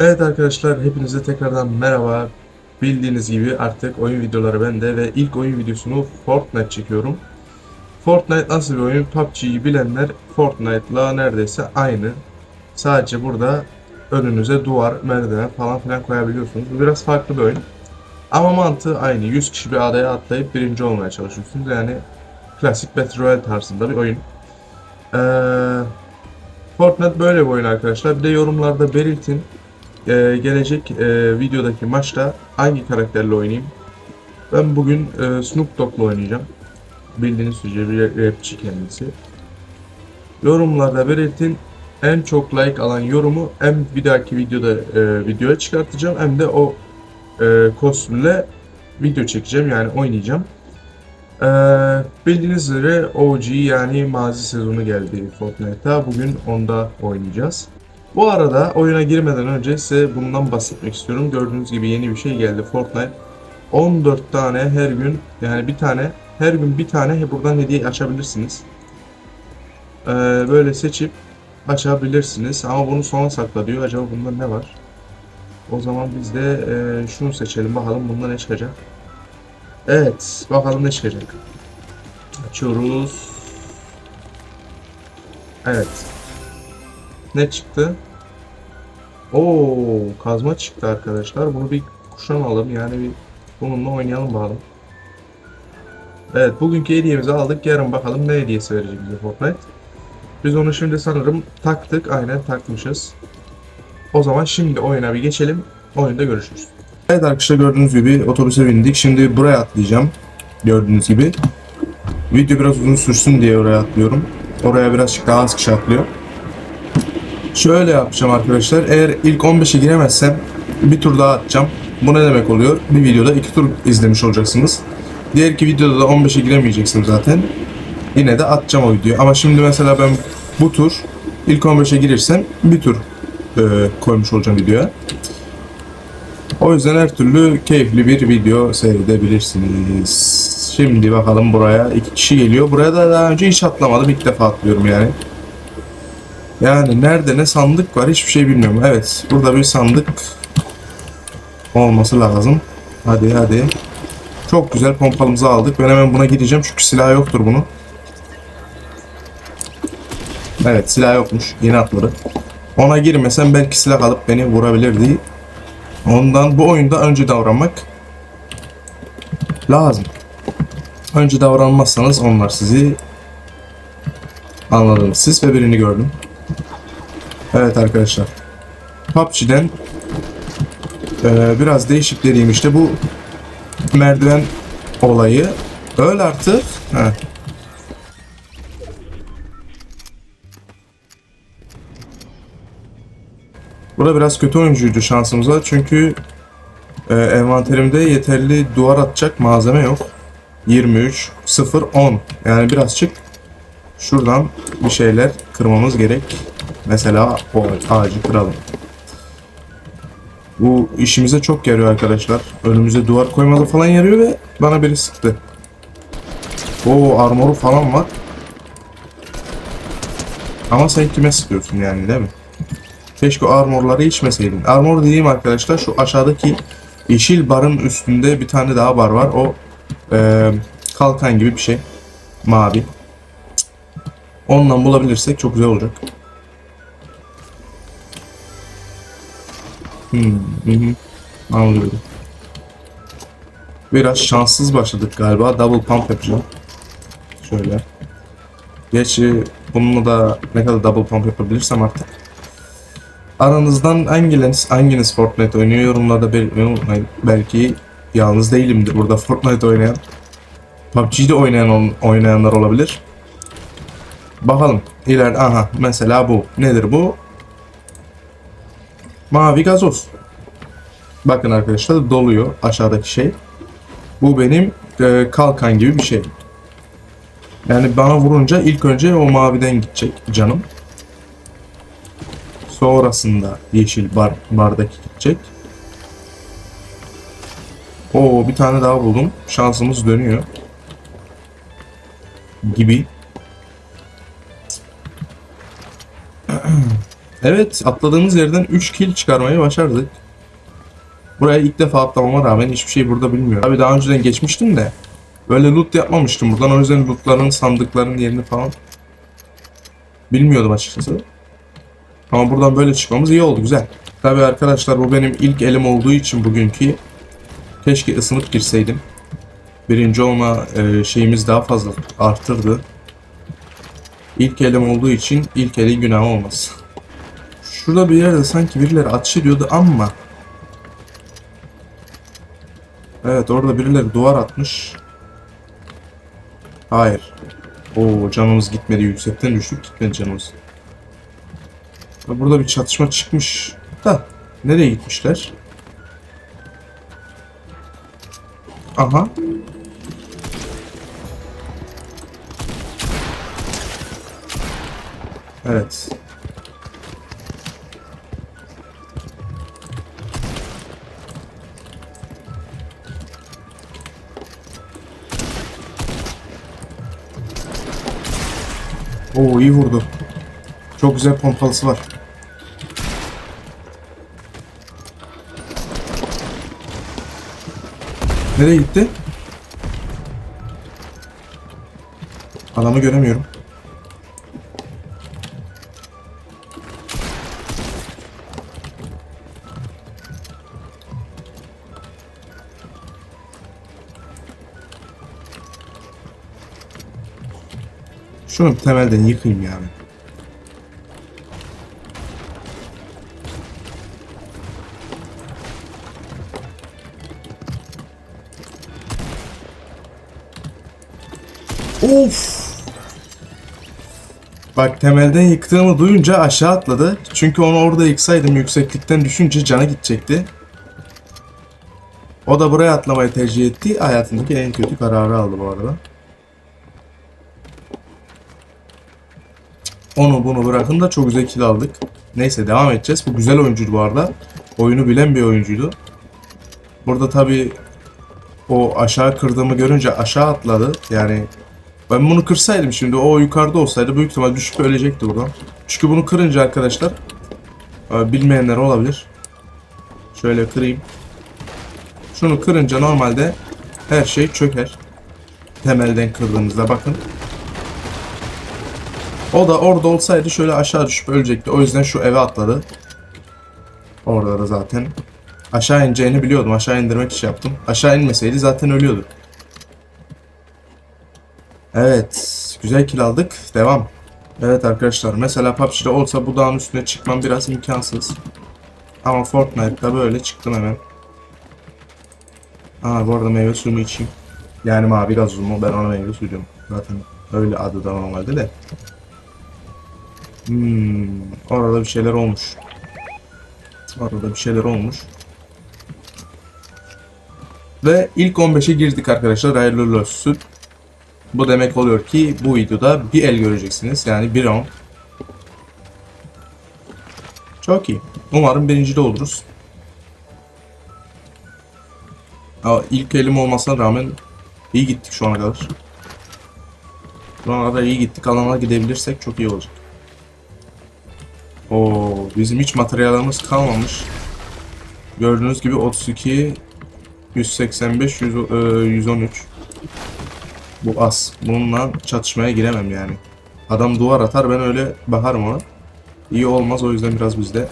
Evet arkadaşlar hepinize tekrardan merhaba. Bildiğiniz gibi artık oyun videoları bende ve ilk oyun videosunu Fortnite çekiyorum. Fortnite nasıl bir oyun? PUBG'yi bilenler Fortnite'la neredeyse aynı. Sadece burada önünüze duvar, merdiven falan filan koyabiliyorsunuz. Bu biraz farklı bir oyun. Ama mantığı aynı. 100 kişi bir adaya atlayıp birinci olmaya çalışıyorsunuz. Yani klasik Battle Royale tarzında bir oyun. Ee, Fortnite böyle bir oyun arkadaşlar. Bir de yorumlarda belirtin. Ee, gelecek e, videodaki maçta hangi karakterle oynayayım? Ben bugün e, Snoop Dogg'la oynayacağım. Bildiğiniz üzere bir rapçi kendisi. Yorumlarda belirtin. En çok like alan yorumu hem bir dahaki videoda e, videoya çıkartacağım hem de o e, kostümle video çekeceğim yani oynayacağım. Ee, bildiğiniz üzere OG yani mazi sezonu geldi Fortnite'a. Bugün onda oynayacağız. Bu arada oyuna girmeden önce size bundan bahsetmek istiyorum. Gördüğünüz gibi yeni bir şey geldi Fortnite. 14 tane her gün yani bir tane her gün bir tane buradan hediye açabilirsiniz. Ee, böyle seçip açabilirsiniz ama bunu sona sakla diyor. Acaba bunda ne var? O zaman biz de e, şunu seçelim bakalım bunda ne çıkacak. Evet bakalım ne çıkacak. Açıyoruz. Evet. Ne çıktı? Oo, kazma çıktı arkadaşlar. Bunu bir kuşanalım yani bir bununla oynayalım bakalım. Evet, bugünkü hediyemizi aldık. Yarın bakalım ne hediyesi verecek bize Fortnite. Biz onu şimdi sanırım taktık. Aynen takmışız. O zaman şimdi oyuna bir geçelim. Oyunda görüşürüz. Evet arkadaşlar gördüğünüz gibi otobüse bindik. Şimdi buraya atlayacağım. Gördüğünüz gibi. Video biraz uzun sürsün diye oraya atlıyorum. Oraya birazcık daha az kişi atlıyor. Şöyle yapacağım arkadaşlar. Eğer ilk 15'e giremezsem bir tur daha atacağım. Bu ne demek oluyor? Bir videoda iki tur izlemiş olacaksınız. Diğer iki videoda da 15'e giremeyeceksiniz zaten. Yine de atacağım o videoyu. Ama şimdi mesela ben bu tur ilk 15'e girirsem bir tur e, koymuş olacağım videoya. O yüzden her türlü keyifli bir video seyredebilirsiniz. Şimdi bakalım buraya iki kişi geliyor. Buraya da daha önce hiç atlamadım. İlk defa atlıyorum yani. Yani nerede ne sandık var hiçbir şey bilmiyorum. Evet burada bir sandık olması lazım. Hadi hadi. Çok güzel pompalımızı aldık. Ben hemen buna gideceğim çünkü silah yoktur bunun. Evet silah yokmuş. Yeni atladı. Ona girmesem belki silah alıp beni vurabilirdi. Ondan bu oyunda önce davranmak lazım. Önce davranmazsanız onlar sizi anladınız siz ve birini gördüm. Evet arkadaşlar. PUBG'den eee, biraz değişik dediğim işte bu merdiven olayı. Öl artık. Heh. Burada biraz kötü oyuncuydu şansımıza çünkü e, envanterimde yeterli duvar atacak malzeme yok. 23, 0, 10. Yani birazcık şuradan bir şeyler kırmamız gerek. Mesela o ağacı kıralım. Bu işimize çok yarıyor arkadaşlar. Önümüze duvar koymada falan yarıyor ve bana biri sıktı. O armoru falan var. Ama sen kime sıkıyorsun yani değil mi? Keşke armorları içmeseydin. Armor dediğim arkadaşlar şu aşağıdaki yeşil barın üstünde bir tane daha bar var. O eee, kalkan gibi bir şey. Mavi. Ondan bulabilirsek çok güzel olacak. Hmm, hı. Anlıyorum. Biraz şanssız başladık galiba. Double pump yapacağım. Şöyle. Gerçi bununla da ne kadar double pump yapabilirsem artık. Aranızdan hanginiz, hanginiz Fortnite oynuyor yorumlarda belirtmeyi unutmayın. Belki yalnız değilimdir burada Fortnite oynayan. PUBG'de oynayan oynayanlar olabilir. Bakalım. İleride aha mesela bu. Nedir bu? Mavi gazoz. Bakın arkadaşlar doluyor aşağıdaki şey. Bu benim e, kalkan gibi bir şey. Yani bana vurunca ilk önce o maviden gidecek canım. Sonrasında yeşil bar, bardaki gidecek. Oo bir tane daha buldum. Şansımız dönüyor. Gibi. Evet atladığımız yerden 3 kill çıkarmayı başardık. Buraya ilk defa atlamama rağmen hiçbir şey burada bilmiyorum. Tabii daha önceden geçmiştim de böyle loot yapmamıştım buradan. O yüzden lootların, sandıkların yerini falan bilmiyordum açıkçası. Ama buradan böyle çıkmamız iyi oldu güzel. Tabii arkadaşlar bu benim ilk elim olduğu için bugünkü keşke ısınıp girseydim. Birinci olma e, şeyimiz daha fazla artırdı. İlk elim olduğu için ilk eli günah olmaz. Şurada bir yerde sanki birileri atış ediyordu ama Evet orada birileri duvar atmış. Hayır. Oo canımız gitmedi yüksekten düştük gitmedi canımız. Burada bir çatışma çıkmış da nereye gitmişler? Aha. Evet. Oo iyi vurdu. Çok güzel pompalısı var. Nereye gitti? Adamı göremiyorum. Şunu temelden yıkayım yani. Of! Bak temelden yıktığımı duyunca aşağı atladı. Çünkü onu orada yıksaydım yükseklikten düşünce canı gidecekti. O da buraya atlamayı tercih etti. Hayatındaki en kötü kararı aldı bu arada. Onu bunu bırakın da çok güzel kill aldık. Neyse devam edeceğiz. Bu güzel oyuncuydu bu arada. Oyunu bilen bir oyuncuydu. Burada tabi o aşağı kırdığımı görünce aşağı atladı. Yani ben bunu kırsaydım şimdi o yukarıda olsaydı büyük ihtimal düşüp ölecekti buradan. Çünkü bunu kırınca arkadaşlar e, bilmeyenler olabilir. Şöyle kırayım. Şunu kırınca normalde her şey çöker. Temelden kırdığımızda bakın. O da orada olsaydı şöyle aşağı düşüp ölecekti. O yüzden şu eve atladı. Orada da zaten. Aşağı ineceğini biliyordum. Aşağı indirmek için yaptım. Aşağı inmeseydi zaten ölüyordu. Evet. Güzel kill aldık. Devam. Evet arkadaşlar. Mesela PUBG'de olsa bu dağın üstüne çıkmam biraz imkansız. Ama Fortnite'da böyle çıktım hemen. Aa bu arada meyve suyunu içeyim. Yani mavi gazozumu ben ona meyve suyu diyorum. Zaten öyle adı da normalde de. Hmm, orada bir şeyler olmuş. Orada bir şeyler olmuş. Ve ilk 15'e girdik arkadaşlar. Hayırlı olsun. Bu demek oluyor ki bu videoda bir el göreceksiniz. Yani bir round. Çok iyi. Umarım birinci de oluruz. Aa, ilk elim olmasına rağmen iyi gittik şu ana kadar. Şu ana kadar iyi gittik. Alana gidebilirsek çok iyi olacak. Oo, bizim hiç materyalimiz kalmamış. Gördüğünüz gibi 32 185 100, e, 113 Bu az. Bununla çatışmaya giremem yani. Adam duvar atar ben öyle bakarım ona. İyi olmaz o yüzden biraz bizde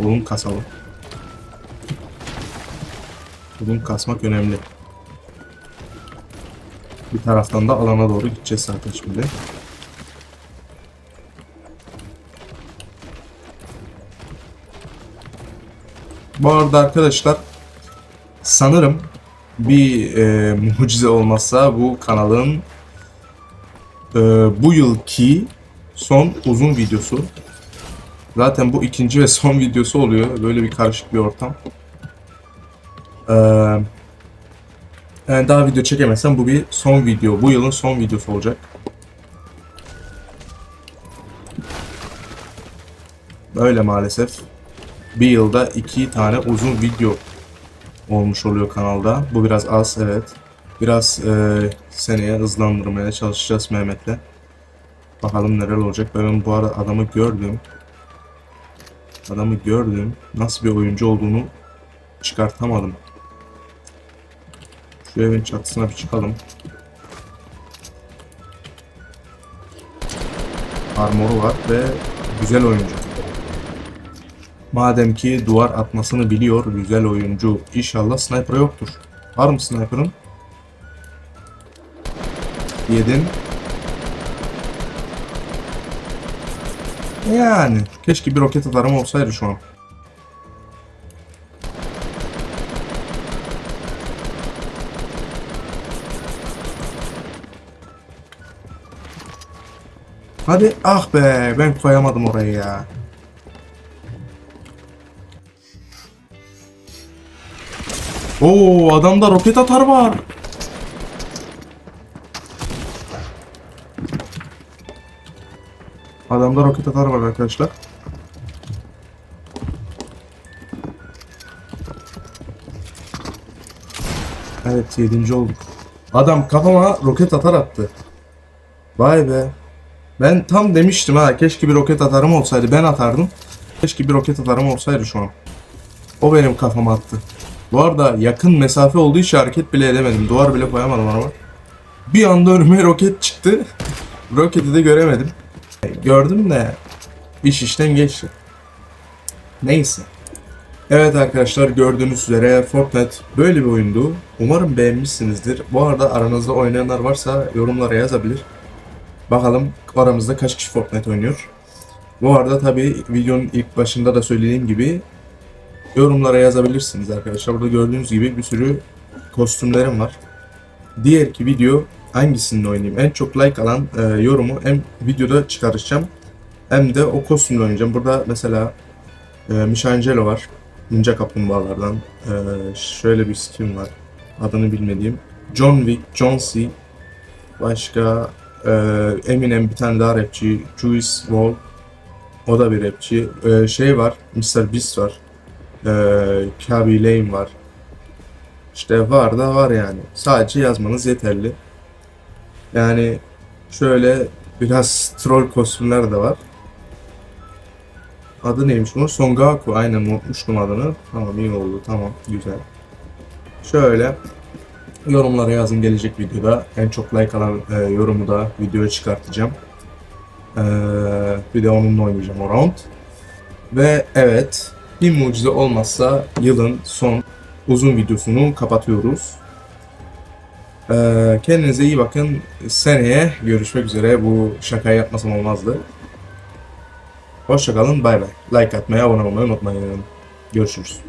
olum kasalım. Olum kasmak önemli. Bir taraftan da alana doğru gideceğiz zaten şimdi. Bu arada arkadaşlar sanırım bir e, mucize olmazsa bu kanalın e, bu yılki son uzun videosu. Zaten bu ikinci ve son videosu oluyor. Böyle bir karışık bir ortam. Ee, yani daha video çekemezsem bu bir son video. Bu yılın son videosu olacak. Böyle maalesef bir yılda iki tane uzun video olmuş oluyor kanalda. Bu biraz az evet. Biraz e, seneye hızlandırmaya çalışacağız Mehmet'le. Bakalım neler olacak. Ben bu arada adamı gördüm. Adamı gördüm. Nasıl bir oyuncu olduğunu çıkartamadım. Şu evin çatısına bir çıkalım. Armoru var ve güzel oyuncu. Madem ki duvar atmasını biliyor güzel oyuncu. İnşallah sniper yoktur. Var mı sniper'ın? Yedin. Yani keşke bir roket atarım olsaydı şu an. Hadi ah be ben koyamadım orayı ya. Oo adamda roket atar var. Adamda roket atar var arkadaşlar. Evet 7. olduk. Adam kafama roket atar attı. Vay be. Ben tam demiştim ha keşke bir roket atarım olsaydı ben atardım. Keşke bir roket atarım olsaydı şu an. O benim kafama attı. Bu arada yakın mesafe olduğu için hareket bile edemedim. Duvar bile koyamadım ama. Bir anda önüme roket çıktı. Roketi de göremedim. Gördüm de iş işten geçti. Neyse. Evet arkadaşlar gördüğünüz üzere Fortnite böyle bir oyundu. Umarım beğenmişsinizdir. Bu arada aranızda oynayanlar varsa yorumlara yazabilir. Bakalım aramızda kaç kişi Fortnite oynuyor. Bu arada tabi videonun ilk başında da söylediğim gibi yorumlara yazabilirsiniz arkadaşlar. Burada gördüğünüz gibi bir sürü kostümlerim var. Diğer ki video hangisini oynayayım? En çok like alan e, yorumu hem videoda çıkaracağım hem de o kostümle oynayacağım. Burada mesela e, Michelangelo var. Ninja Kaplumbağalardan. E, şöyle bir skin var. Adını bilmediğim. John Wick, John C. Başka e, Eminem bir tane daha rapçi. Juice WRLD. O da bir rapçi. E, şey var. Mr. Beast var. E, Kaby Lane var. İşte var da var yani. Sadece yazmanız yeterli. Yani şöyle biraz troll kostümler de var. Adı neymiş bunun? Songaku. Aynen unutmuştum adını. Tamam iyi oldu. Tamam güzel. Şöyle yorumlara yazın gelecek videoda. En çok like alan e, yorumu da videoya çıkartacağım. E, bir de onunla oynayacağım o round. Ve evet bir mucize olmazsa yılın son uzun videosunu kapatıyoruz. Ee, kendinize iyi bakın. Seneye görüşmek üzere. Bu şakayı yapmasam olmazdı. Hoşçakalın. Bay bay. Like atmayı, abone olmayı unutmayın. Görüşürüz.